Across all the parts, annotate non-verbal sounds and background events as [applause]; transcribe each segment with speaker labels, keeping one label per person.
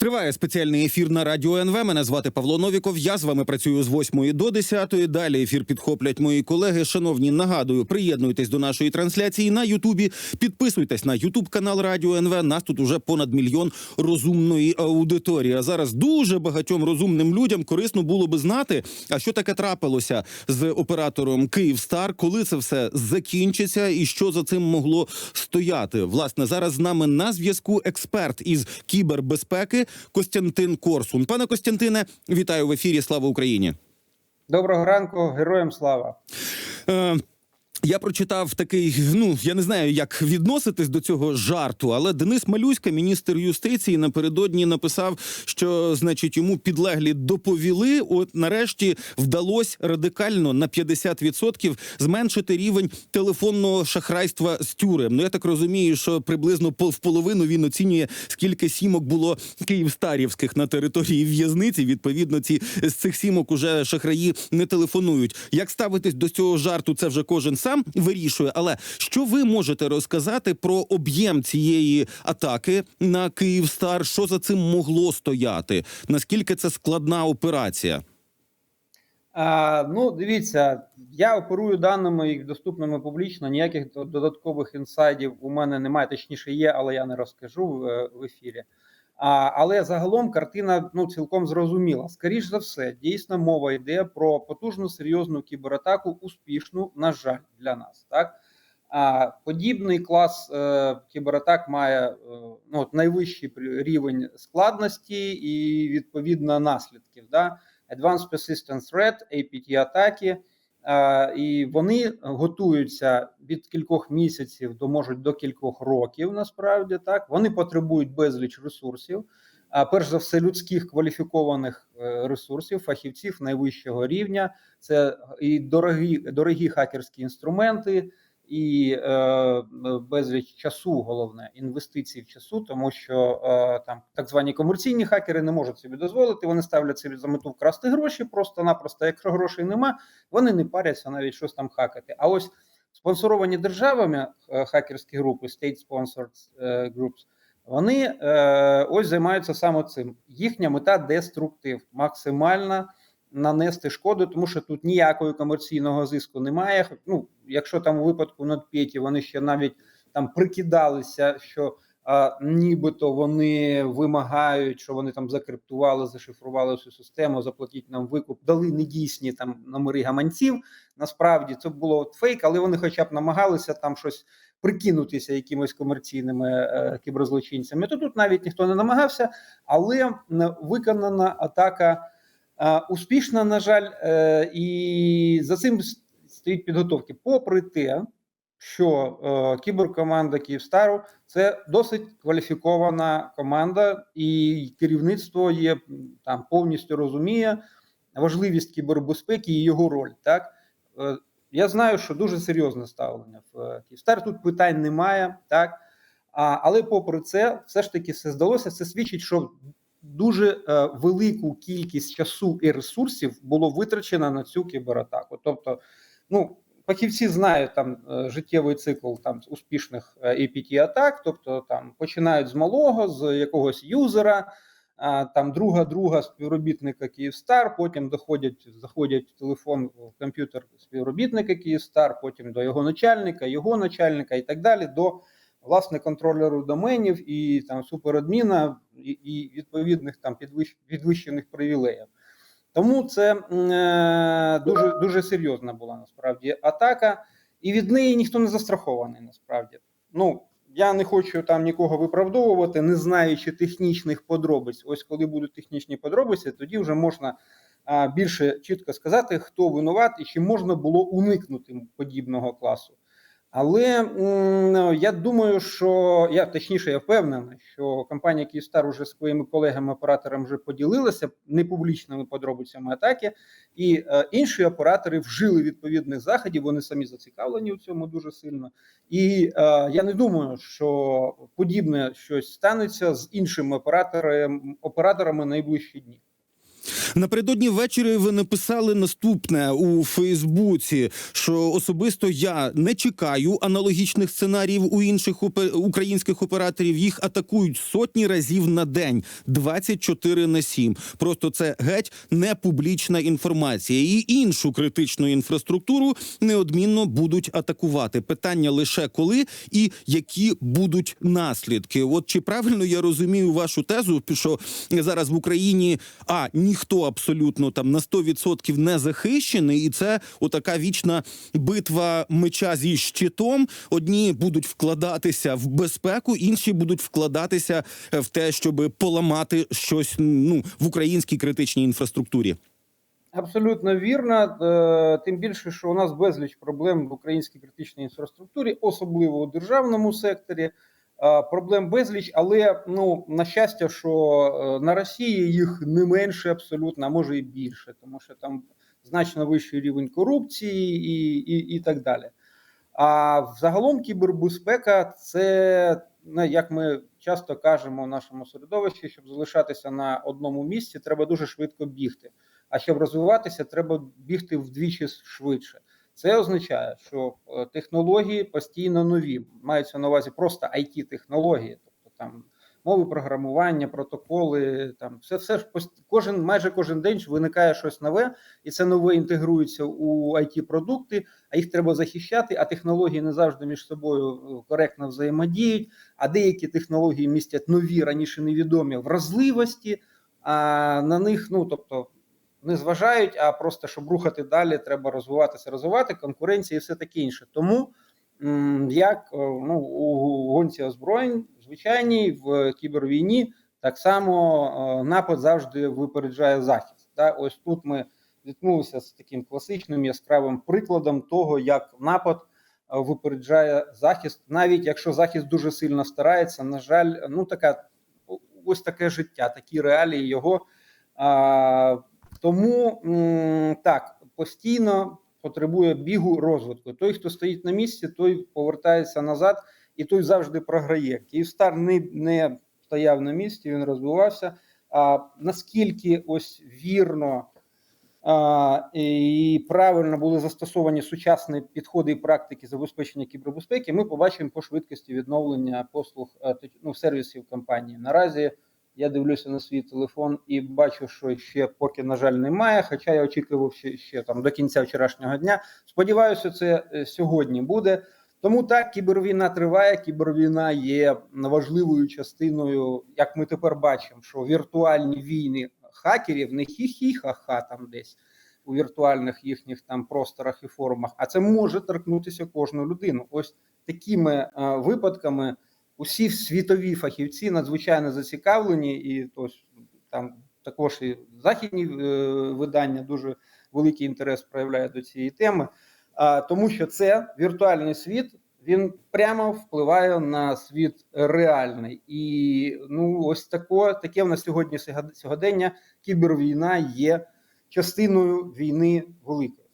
Speaker 1: Триває спеціальний ефір на радіо НВ. Мене звати Павло Новіков. Я з вами працюю з 8 до 10. Далі ефір підхоплять мої колеги. Шановні, нагадую, приєднуйтесь до нашої трансляції на Ютубі. Підписуйтесь на Ютуб канал Радіо НВ. Нас тут уже понад мільйон розумної аудиторії. А зараз дуже багатьом розумним людям корисно було би знати, а що таке трапилося з оператором Київстар, коли це все закінчиться, і що за цим могло стояти. Власне, зараз з нами на зв'язку експерт із кібербезпеки Костянтин Корсун. Пане Костянтине, вітаю в ефірі. Слава Україні.
Speaker 2: Доброго ранку, героям слава.
Speaker 1: Я прочитав такий, ну я не знаю, як відноситись до цього жарту, але Денис Малюська, міністр юстиції, напередодні написав, що значить йому підлеглі доповіли. От нарешті вдалося радикально на 50% зменшити рівень телефонного шахрайства з тюрем. Ну я так розумію, що приблизно в половину він оцінює, скільки сімок було київстарівських на території в'язниці. Відповідно, ці з цих сімок уже шахраї не телефонують. Як ставитись до цього жарту, це вже кожен сам вирішує. Але що ви можете розказати про об'єм цієї атаки на Київстар? Що за цим могло стояти? Наскільки це складна операція?
Speaker 2: А, ну, дивіться, я оперую даними їх доступними публічно. Ніяких додаткових інсайдів у мене немає. Точніше, є, але я не розкажу в, е, в ефірі. Але загалом картина ну цілком зрозуміла. Скоріш за все, дійсно мова йде про потужну серйозну кібератаку, успішну, на жаль, для нас. Так а подібний клас е, кібератак має е, ну, от найвищий рівень складності і відповідно наслідків. Да? Advanced Persistent Threat, APT атаки, і вони готуються від кількох місяців до можуть до кількох років. Насправді так вони потребують безліч ресурсів. А перш за все, людських кваліфікованих е, ресурсів, фахівців найвищого рівня. Це і дорогі, дорогі хакерські інструменти, і е, безліч часу, головне інвестицій в часу, тому що е, там так звані комерційні хакери не можуть собі дозволити. Вони ставлять собі за мету вкрасти гроші, просто-напросто. Якщо грошей нема, вони не паряться навіть щось там хакати. А ось спонсоровані державами е, хакерські групи, state-sponsored е, groups, вони е, ось займаються саме цим. Їхня мета деструктив, максимальна нанести шкоду, тому що тут ніякого комерційного зиску немає. Ну, якщо там у випадку NotPetya вони ще навіть там прикидалися, що а, нібито вони вимагають, що вони там закриптували, зашифрували всю систему, заплатіть нам викуп, дали недійсні там номери гаманців. Насправді це було от фейк, але вони, хоча б намагалися там щось прикинутися якимось комерційними е, кіберзлочинцями. То тут навіть ніхто не намагався, але виконана атака. Успішна, на жаль, е, і за цим стоїть підготовки. Попри те, що е, кіберкоманда Київстару це досить кваліфікована команда, і керівництво є там повністю розуміє важливість кібербезпеки і його роль. Так Е, я знаю, що дуже серйозне ставлення в Київстар. Тут питань немає, так а, але попри це, все ж таки все здалося. Це свідчить, що дуже е, велику кількість часу і ресурсів було витрачено на цю кібератаку. Тобто, ну фахівці знають там е, життєвий цикл там успішних е, apt атак, тобто там починають з малого, з якогось юзера. Там друга друга співробітника Київстар, потім доходять, заходять в телефон в комп'ютер співробітника Київстар, потім до його начальника, його начальника і так далі, до власне контролеру доменів і там суперадміна і, відповідних там підвищ, підвищених привілеїв. Тому це е, дуже дуже серйозна була насправді атака, і від неї ніхто не застрахований. Насправді, ну я не хочу там нікого виправдовувати, не знаючи технічних подробиць. Ось коли будуть технічні подробиці, тоді вже можна більше чітко сказати, хто винуват чи можна було уникнути подібного класу. Але я думаю, що я точніше я впевнений, що компанія Київстар уже своїми колегами-операторами вже поділилася непублічними подробицями атаки, і е, інші оператори вжили відповідних заходів. Вони самі зацікавлені у цьому дуже сильно. І е, я не думаю, що подібне щось станеться з іншими операторами операторами найближчі дні.
Speaker 1: Напередодні ввечері ви написали наступне у Фейсбуці, що особисто я не чекаю аналогічних сценаріїв у інших українських операторів. Їх атакують сотні разів на день, 24 на 7. Просто це геть не публічна інформація. І іншу критичну інфраструктуру неодмінно будуть атакувати. Питання лише коли і які будуть наслідки. От чи правильно я розумію вашу тезу, що зараз в Україні а ніхто абсолютно там на 100% не захищений, і це отака вічна битва меча зі щитом. Одні будуть вкладатися в безпеку, інші будуть вкладатися е, в те, щоб поламати щось ну в українській критичній інфраструктурі.
Speaker 2: Абсолютно вірно. Е, Тим більше, що у нас безліч проблем в українській критичній інфраструктурі, особливо у державному секторі. Е, Проблем безліч, але ну на щастя, що е, на Росії їх не менше абсолютно, а може і більше, тому що там значно вищий рівень корупції і, і, і так далі. А взагалом кібербезпека це ну, як ми часто кажемо в нашому середовищі, щоб залишатися на одному місці, треба дуже швидко бігти. А щоб розвиватися, треба бігти вдвічі швидше. Це означає, що е, технології постійно нові. Маються на увазі просто it технології тобто там мови програмування, протоколи, там все, все ж кожен майже кожен день виникає щось нове, і це нове інтегрується у it продукти а їх треба захищати. А технології не завжди між собою е, коректно взаємодіють. А деякі технології містять нові раніше невідомі вразливості, а на них, ну тобто, не зважають, а просто щоб рухати далі, треба розвиватися, розвивати конкуренція і все таке інше. Тому як е, ну, у гонці озброєнь, звичайній в кібервійні, так само е, напад завжди випереджає захист. Та ось тут ми зіткнулися з таким класичним яскравим прикладом того, як напад е, випереджає захист, навіть якщо захист дуже сильно старається. На жаль, ну така ось таке життя, такі реалії його. А, тому так постійно потребує бігу розвитку. Той, хто стоїть на місці, той повертається назад, і той завжди програє. Київстар не, не стояв на місці, він розвивався. А наскільки ось вірно а, і правильно були застосовані сучасні підходи і практики забезпечення кібербезпеки, ми побачимо по швидкості відновлення послуг е, ну, сервісів компанії. Наразі я дивлюся на свій телефон і бачу, що ще поки, на жаль, немає. Хоча я очікував ще, ще там до кінця вчорашнього дня. Сподіваюся, це е, сьогодні буде. Тому так, кібервійна триває. Кібервійна є важливою частиною, як ми тепер бачимо, що віртуальні війни хакерів не хі-хі-ха-ха там десь у віртуальних їхніх там просторах і форумах, а це може торкнутися кожну людину. Ось такими е, випадками усі світові фахівці надзвичайно зацікавлені, і тось там також і західні е, видання дуже великий інтерес проявляють до цієї теми, а, тому що це віртуальний світ. Він прямо впливає на світ реальний, і ну ось тако, таке в нас сьогодні сьогодення. Кібервійна є частиною війни великої.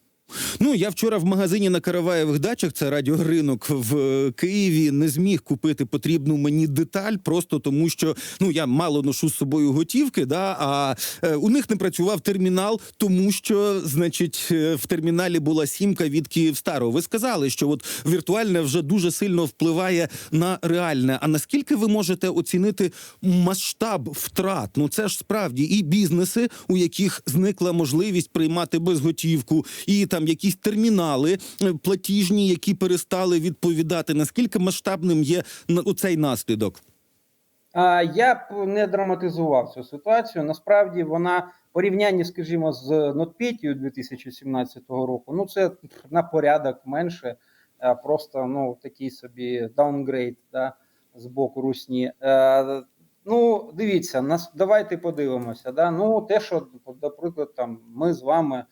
Speaker 1: Ну я вчора в магазині на Караваєвих дачах, це радіоринок в е, Києві, не зміг купити потрібну мені деталь, просто тому що ну я мало ношу з собою готівки. Да, а е, у них не працював термінал, тому що, значить, е, в терміналі була сімка від Київстару. Ви сказали, що от віртуальне вже дуже сильно впливає на реальне. А наскільки ви можете оцінити масштаб втрат? Ну це ж справді і бізнеси, у яких зникла можливість приймати безготівку, і там якісь термінали е, платіжні, які перестали відповідати. Наскільки масштабним є оцей наслідок?
Speaker 2: Я б не драматизував цю ситуацію. Насправді вона порівнянні, скажімо, з NotPetya 2017 року. Ну це на порядок менше, просто ну такий собі даунгрейд да, з боку русні. Е, ну, дивіться, нас давайте подивимося. Да? Ну, те, що, наприклад, там ми з вами.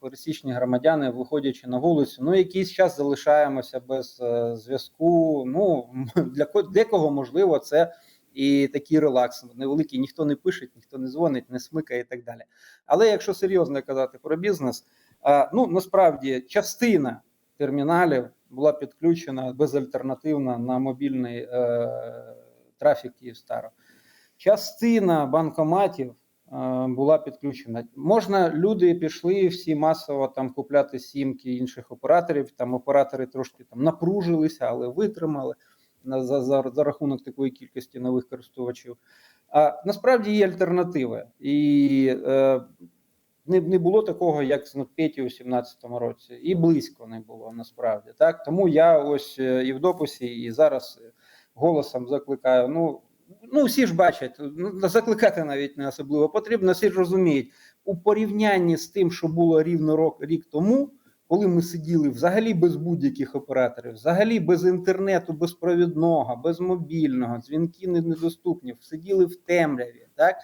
Speaker 2: Пересічні громадяни, виходячи на вулицю, ну якийсь час залишаємося без е, зв'язку. Ну для ко- декого можливо це і такий релакс невеликий. Ніхто не пише, ніхто не дзвонить, не смикає і так далі. Але якщо серйозно казати про бізнес, е, ну насправді частина терміналів була підключена безальтернативно на мобільний е, трафік Київстара. Частина банкоматів була підключена. Можна, люди пішли всі масово там купляти сімки інших операторів. Там оператори трошки там напружилися, але витримали за, за, за рахунок такої кількості нових користувачів. А насправді є альтернативи, і е, не, не було такого, як з Нотпеті у 2017 році, і близько не було насправді. Так тому я ось е, і в дописі, і зараз е, голосом закликаю. Ну ну всі ж бачать, ну, закликати навіть не особливо потрібно. Всі ж розуміють у порівнянні з тим, що було рівно рок рік тому. Коли ми сиділи взагалі без будь-яких операторів, взагалі без інтернету, безпровідного, без мобільного, дзвінки недоступні, сиділи в темряві. Так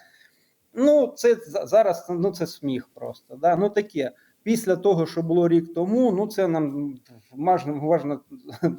Speaker 2: ну це за- зараз ну це сміх просто. Да? Ну таке. Після того, що було рік тому, ну це нам можна, можна,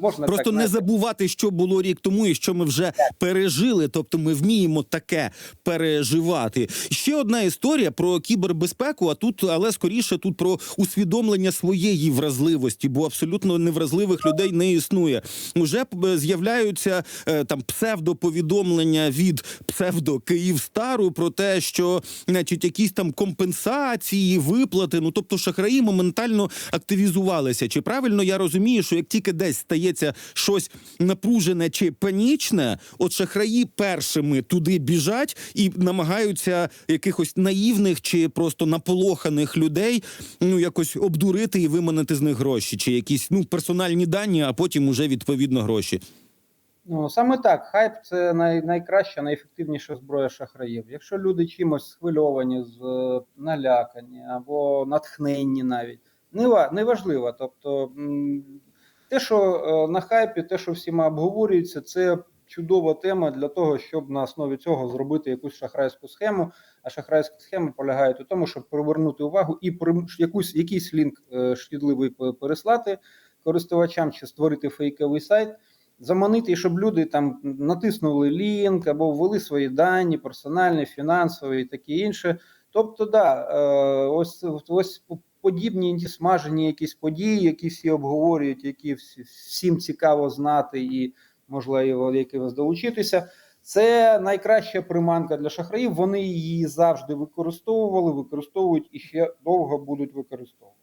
Speaker 2: можна
Speaker 1: Просто
Speaker 2: так,
Speaker 1: не забувати, що було рік тому, і що ми вже пережили. Тобто, ми вміємо таке переживати. Ще одна історія про кібербезпеку. А тут, але скоріше, тут про усвідомлення своєї вразливості, бо абсолютно невразливих людей не існує. Уже е, з'являються е, там псевдоповідомлення від псевдо Київстару про те, що, значить, якісь там компенсації, виплати. Ну тобто, шахраї моментально активізувалися. Чи правильно я розумію, що як тільки десь стається щось напружене чи панічне, от шахраї першими туди біжать і намагаються якихось наївних чи просто наполоханих людей ну якось обдурити і виманити з них гроші, чи якісь ну персональні дані, а потім уже відповідно гроші.
Speaker 2: Ну, саме так, хайп це най, найкраща, найефективніша зброя шахраїв. Якщо люди чимось схвильовані, з, е, налякані або натхненні навіть, не, ва- неважливо. Тобто, те, що е, на хайпі, те, що всіма обговорюється, це чудова тема для того, щоб на основі цього зробити якусь шахрайську схему. А шахрайська схема полягає у тому, щоб привернути увагу і якусь, якийсь лінк е, шкідливий пе- переслати користувачам чи створити фейковий сайт заманити, щоб люди там натиснули лінк або ввели свої дані, персональні, фінансові і таке інше. Тобто, да, е, ось ось подібні ті смажені якісь події, які всі обговорюють, які всі, всім цікаво знати і можливо якимось долучитися. Це найкраща приманка для шахраїв. Вони її завжди використовували, використовують і ще довго будуть використовувати.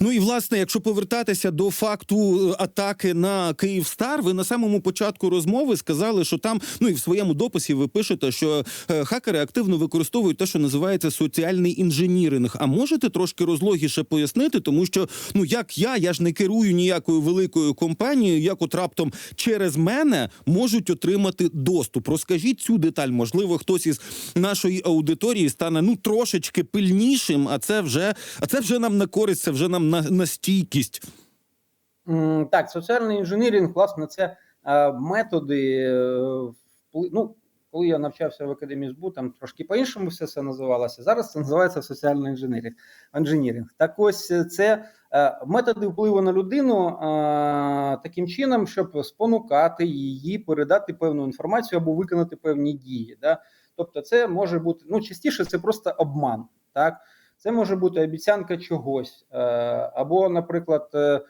Speaker 1: Ну і власне, якщо повертатися до факту е, атаки на Київстар, ви на самому початку розмови сказали, що там, ну і в своєму дописі ви пишете, що е, хакери активно використовують те, що називається соціальний інженіринг. А можете трошки розлогіше пояснити, тому що ну як я, я ж не керую ніякою великою компанією, як от раптом через мене можуть отримати доступ. Розкажіть цю деталь. Можливо, хтось із нашої аудиторії стане ну трошечки пильнішим, а це вже а це вже нам на користь, це вже нам на, на стійкість.
Speaker 2: Так, соціальний інженірінг, власне, це е, методи. е, Ну, коли я навчався в академії СБУ, там трошки по-іншому все це називалося. Зараз це називається соціальний інженіринг. інженіринг. Так ось е, це методи впливу на людину таким чином, щоб спонукати її передати певну інформацію або виконати певні дії. Да? Тобто, це може бути ну частіше, це просто обман. Так, це може бути обіцянка чогось, е, або, наприклад, е,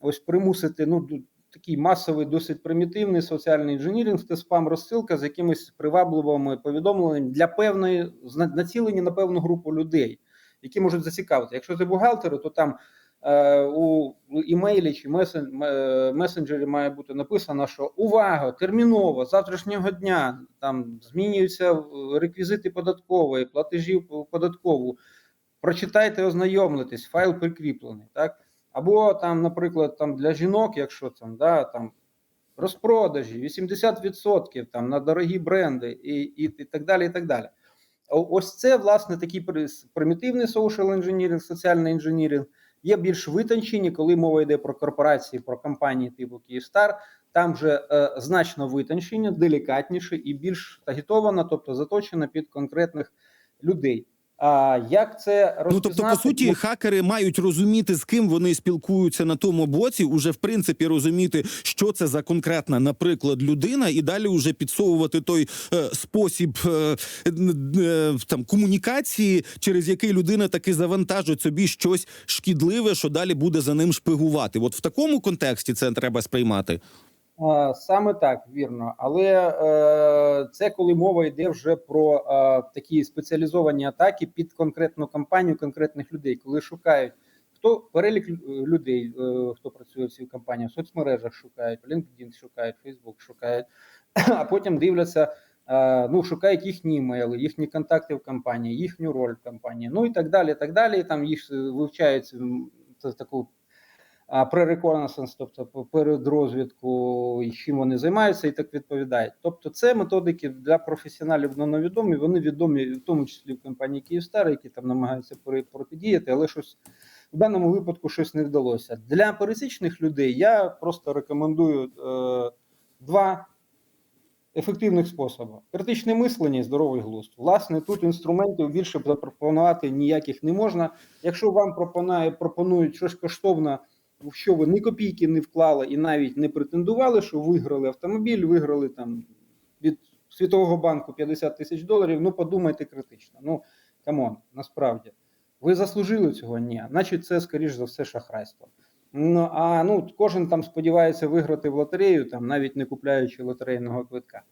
Speaker 2: ось примусити ну такий масовий, досить примітивний соціальний інженіринг, це спам розсилка з якимись привабливими повідомленнями для певної націлені на певну групу людей, які можуть зацікавити. Якщо це бухгалтери, то там е, у імейлі чи месенджері має бути написано, що увага, терміново, завтрашнього дня там змінюються реквізити податкової, платежів податкову. Прочитайте, ознайомитесь, файл прикріплений, так? Або там, наприклад, там для жінок, якщо там, да, там розпродажі, 80% там на дорогі бренди і, і, і так далі. і так далі. Ось це, власне, такий при- примітивний social інженіринг, соціальний інженіринг. Є більш витончені, коли мова йде про корпорації, про компанії типу Київстар. Там вже е, значно витончені, делікатніше і більш таргетовано, тобто заточено під конкретних людей. А як це
Speaker 1: Ну тобто, по суті, хакери мають розуміти, з ким вони спілкуються на тому боці, уже в принципі розуміти, що це за конкретна, наприклад, людина, і далі вже підсовувати той е, спосіб е, е, там комунікації, через який людина таки завантажить собі щось шкідливе, що далі буде за ним шпигувати. От в такому контексті це треба сприймати.
Speaker 2: Саме так, вірно. Але е, це коли мова йде вже про е, такі спеціалізовані атаки під конкретну кампанію конкретних людей, коли шукають хто перелік людей, е, хто працює в цій кампанії, в соцмережах шукають, LinkedIn шукають, Facebook шукають, [clears throat] а потім дивляться. е, Ну, шукають їхні імейли, їхні контакти в компанії, їхню роль в компанії, ну і так далі. так далі. Там їх е, вивчають таку pre-reconnaissance, тобто по- перед розвідку, чим вони займаються, і так відповідають. Тобто, це методики для професіоналів давно відомі. Вони відомі в тому числі в компанії Київстар, які там намагаються протидіяти, але щось в даному випадку щось не вдалося. Для пересічних людей я просто рекомендую е, два. Ефективних способів критичне мислення і здоровий глузд. Власне, тут інструментів більше запропонувати ніяких не можна. Якщо вам пропонує, пропонують щось коштовне, що ви ні копійки не вклали і навіть не претендували, що виграли автомобіль, виграли там від Світового банку 50 тисяч доларів. Ну подумайте критично. Ну камон, насправді ви заслужили цього? Ні, значить, це скоріш за все шахрайство. Ну а ну кожен там сподівається виграти в лотерею, там навіть не купляючи лотерейного квитка.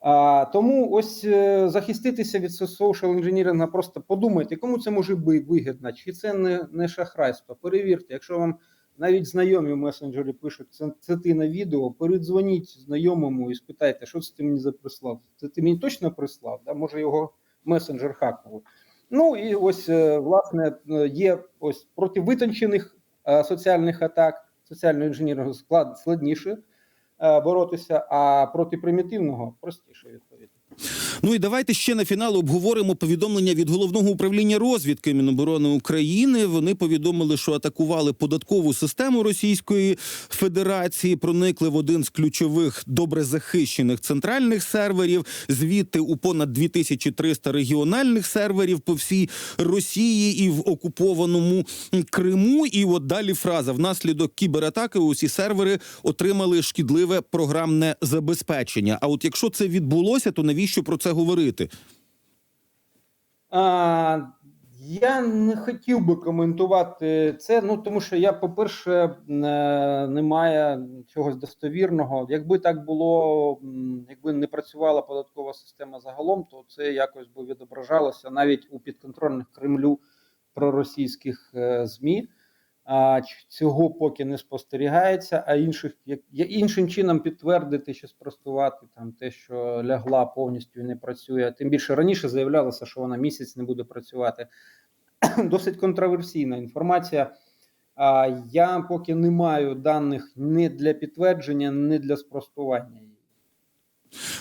Speaker 2: А, тому ось е, захиститися від social engineering, просто подумайте, кому це може бути вигідно, чи це не, не шахрайство. Перевірте, якщо вам навіть знайомі в месенджері пишуть це, це ти на відео, передзвоніть знайомому і спитайте, що це ти мені заприслав. Це ти мені точно прислав? Да? Може його месенджер хакнув. Ну і ось е, власне е, є ось проти витончених е, соціальних атак, соціального інженерного склад складніше боротися, а проти примітивного простіше відповідно.
Speaker 1: Ну і давайте ще на фінал обговоримо повідомлення від головного управління розвідки Міноборони України. Вони повідомили, що атакували податкову систему Російської Федерації, проникли в один з ключових добре захищених центральних серверів. Звідти у понад 2300 регіональних серверів по всій Росії і в окупованому Криму. І от далі фраза: внаслідок кібератаки усі сервери отримали шкідливе програмне забезпечення. А от якщо це відбулося, то навіщо про це говорити?
Speaker 2: А, я не хотів би коментувати це. Ну тому що я, по-перше, е, немає чогось достовірного. Якби так було, якби не працювала податкова система загалом, то це якось би відображалося навіть у підконтрольних Кремлю проросійських е, змі. А цього поки не спостерігається. А інших як іншим чином підтвердити чи спростувати там те, що лягла повністю і не працює. Тим більше раніше заявлялося, що вона місяць не буде працювати. [clears throat] Досить контроверсійна інформація. А я поки не маю даних ні для підтвердження, ні для спростування.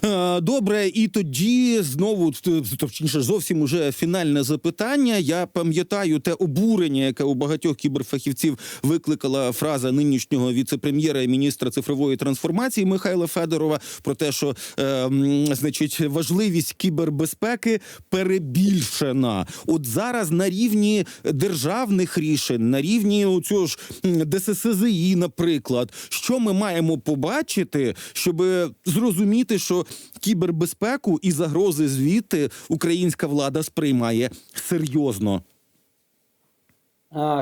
Speaker 1: Е, Добре, і тоді знову точніше зовсім уже фінальне запитання. Я пам'ятаю те обурення, яке у багатьох кіберфахівців викликала фраза нинішнього віцепрем'єра і міністра цифрової трансформації Михайла Федорова про те, що е, значить важливість кібербезпеки перебільшена. От зараз на рівні державних рішень, на рівні цього ж ДССЗІ, наприклад, що ми маємо побачити, щоб зрозуміти, що кібербезпеку і загрози звідти українська влада сприймає серйозно.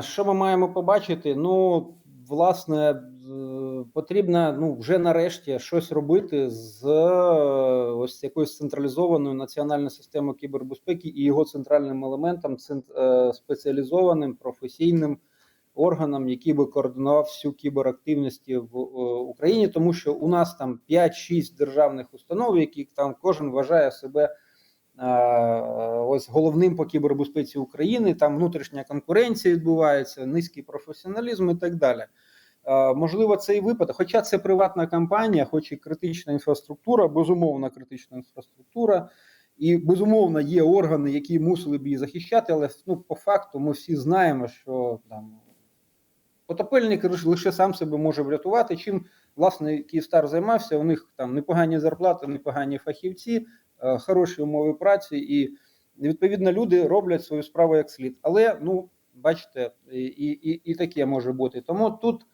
Speaker 2: Що ми маємо побачити? Ну, власне, потрібно ну, вже нарешті щось робити з е, ось якоюсь централізованою національною системою кібербезпеки і його центральним елементом, е, спеціалізованим професійним органом, який би координував всю кіберактивність в е, Україні, тому що у нас там 5-6 державних установ, які там кожен вважає себе е, ось головним по кібербезпеці України. Там внутрішня конкуренція відбувається, низький професіоналізм і так далі. Е, Можливо, це і випадок, хоча це приватна компанія, хоч і критична інфраструктура, безумовно, критична інфраструктура. І безумовно є органи, які мусили б її захищати, але ну, по факту ми всі знаємо, що там потопельник лише- сам себе може врятувати. Чим власне Київстар займався, у них там непогані зарплати, непогані фахівці, е, хороші умови праці, і відповідно люди роблять свою справу як слід. Але ну бачите, і, і, і таке може бути. Тому тут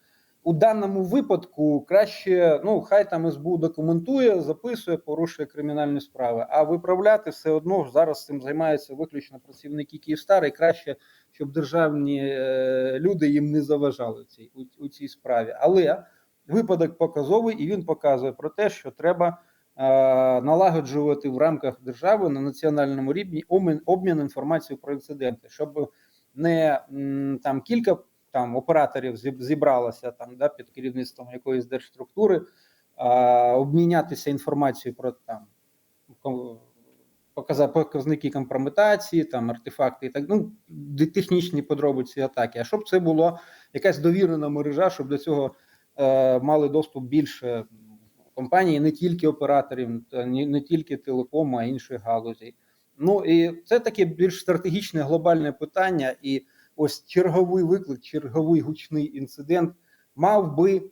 Speaker 2: у даному випадку краще, ну хай там СБУ документує, записує, порушує кримінальні справи. А виправляти все одно зараз цим займаються виключно працівники Київстар, і краще, щоб державні е, люди їм не заважали цій у, у цій справі. Але випадок показовий, і він показує про те, що треба е, налагоджувати в рамках держави на національному рівні обмін, інформацією про інциденти, щоб не там кілька там операторів зіб- зібралося там да, під керівництвом якоїсь держструктури, а, обмінятися інформацією про там показники компрометації, там артефакти і так ну технічні подробиці атаки. А щоб це було якась довірена мережа, щоб до цього е, мали доступ більше компаній, не тільки операторів, не, не тільки телекому, а інших галузей. Ну і це таке більш стратегічне глобальне питання. І ось черговий виклик, черговий гучний інцидент мав би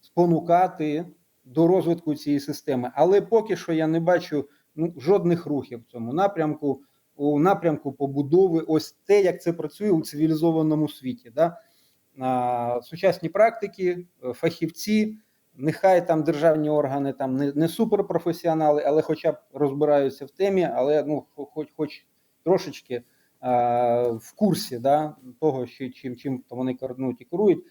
Speaker 2: спонукати до розвитку цієї системи. Але поки що я не бачу ну, жодних рухів в цьому напрямку, у напрямку побудови, ось те, як це працює у цивілізованому світі. Да? А, сучасні практики, фахівці, нехай там державні органи там не, не суперпрофесіонали, але хоча б розбираються в темі, але ну, хоч, хоч трошечки в курсі да, того, що, чим, чим вони координують і керують.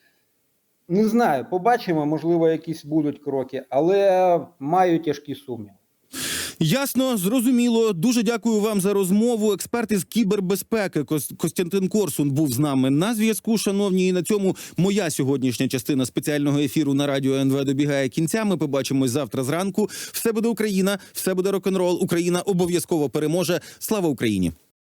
Speaker 2: Не знаю, побачимо, можливо, якісь будуть кроки, але маю тяжкі сумніви.
Speaker 1: Ясно, зрозуміло. Дуже дякую вам за розмову. Експерт із кібербезпеки Кос- Костянтин Корсун був з нами на зв'язку. Шановні, і на цьому моя сьогоднішня частина спеціального ефіру на радіо НВ добігає кінця. Ми побачимось завтра зранку. Все буде Україна, все буде рок-н-рол. Україна обов'язково переможе. Слава Україні!